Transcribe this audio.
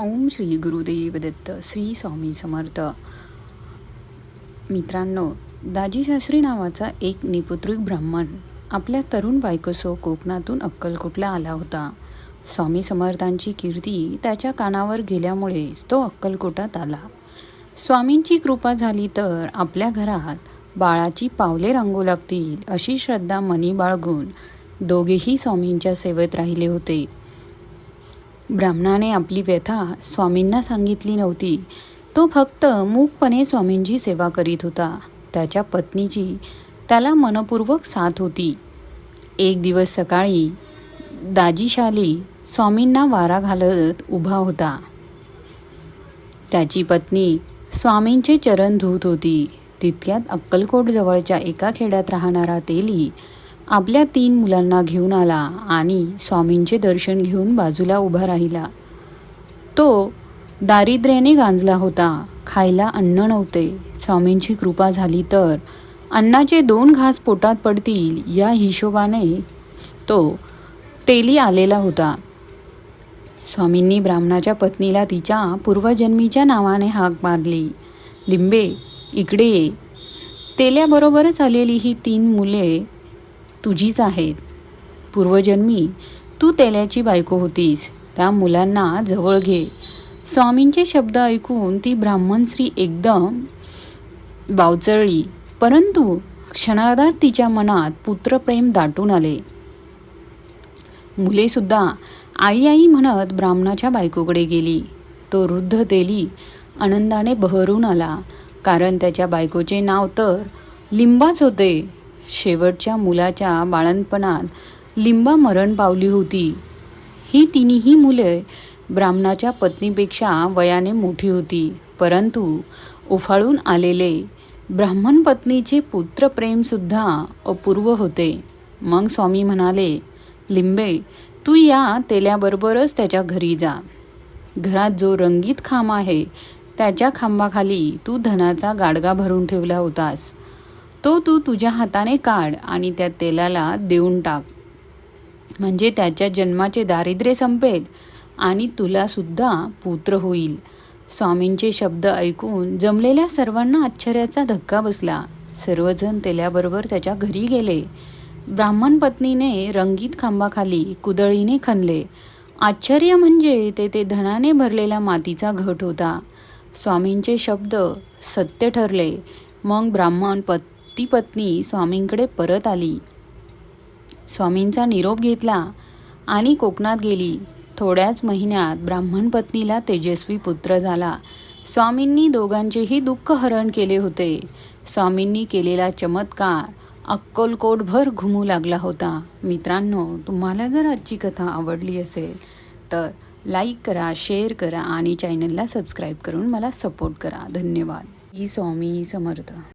ओम श्री गुरुदेव दत्त श्री स्वामी समर्थ. मित्रांनो दाजी सासरी नावाचा एक निपुत्रिक ब्राह्मण आपल्या तरुण बायकोसो कोकणातून अक्कलकोटला आला होता. स्वामी समर्थांची कीर्ती त्याच्या कानावर गेल्यामुळेच तो अक्कलकोटात आला. स्वामींची कृपा झाली तर आपल्या घरात बाळाची पावले रांगू लागतील अशी श्रद्धा मनी बाळगून दोघेही स्वामींच्या सेवेत राहिले होते. ब्राह्मणाने आपली व्यथा स्वामींना सांगितली नव्हती. तो फक्त मूकपणे स्वामींची सेवा करीत होता. त्याच्या पत्नीची त्याला मनपूर्वक साथ होती. एक दिवस सकाळी दाजीशाली स्वामींना वारा घालत उभा होता. त्याची पत्नी स्वामींचे चरण धुत होती. तितक्यात अक्कलकोट जवळच्या एका खेड्यात राहणारा तेली आपल्या तीन मुलांना घेऊन आला आणि स्वामींचे दर्शन घेऊन बाजूला उभा राहिला. तो दारिद्र्याने गांजला होता. खायला अन्न नव्हते. स्वामींची कृपा झाली तर अन्नाचे दोन घास पोटात पडतील या हिशोबाने तो तेली आलेला होता. स्वामींनी ब्राह्मणाच्या पत्नीला तिच्या पूर्वजन्मीच्या नावाने हाक मारली. लिंबे इकडे ये. तेल्याबरोबरच आलेली ही तीन मुले तुझीच आहेत. पूर्वजन्मी तू तेल्याची बायको होतीस त्या मुलांना जवळ घे. स्वामींचे शब्द ऐकून ती ब्राह्मण स्त्री एकदम बावचळली परंतु क्षणार्धात तिच्या मनात पुत्रप्रेम दाटून आले. मुलेसुद्धा आई आई म्हणत ब्राह्मणाच्या बायकोकडे गेली. तो वृद्ध तेली आनंदाने बहरून आला. कारण त्याच्या बायकोचे नाव तर लिंबाच होते. शेवटच्या मुलाच्या बाळणपणात लिंबा मरण पावली होती. ही तिन्ही मुले ब्राह्मणाच्या पत्नीपेक्षा वयाने मोठी होती. परंतु उफाळून आलेले ब्राह्मण पत्नीचे पुत्रप्रेमसुद्धा अपूर्व होते. मग स्वामी म्हणाले लिंबे तू या तेल्याबरोबरच त्याच्या घरी जा. घरात जो रंगीत खांब आहे त्याच्या खांबाखाली तू धनाचा गाडगा भरून ठेवला होतास. तो तू तुझ्या हाताने काढ आणि त्या तेलाला देऊन टाक. म्हणजे त्याच्या जन्माचे दारिद्र्य संपेल आणि तुलासुद्धा पुत्र होईल. स्वामींचे शब्द ऐकून जमलेल्या सर्वांना आश्चर्याचा धक्का बसला. सर्वजण तेल्याबरोबर त्याच्या घरी गेले. ब्राह्मण पत्नीने रंगीत खांबाखाली कुदळीने खणले. आश्चर्य म्हणजे तेथे ते धनाने भरलेला मातीचा घट होता. स्वामींचे शब्द सत्य ठरले. मग ब्राह्मण पत् ती पत्नी स्वामींकडे परत आली. स्वामींचा निरोप घेतला आणि कोकणात गेली. थोड्याच महिन्यात ब्राह्मण पत्नीला तेजस्वी पुत्र झाला. स्वामींनी दोघांचेही दुःख हरण केले होते. स्वामींनी केलेला चमत्कार अक्कलकोटभर घुमू लागला होता. मित्रांनो तुम्हाला जर आजची कथा आवडली असेल तर लाईक करा शेअर करा आणि चॅनलला सबस्क्राईब करून मला सपोर्ट करा. धन्यवाद. ही स्वामी समर्थ.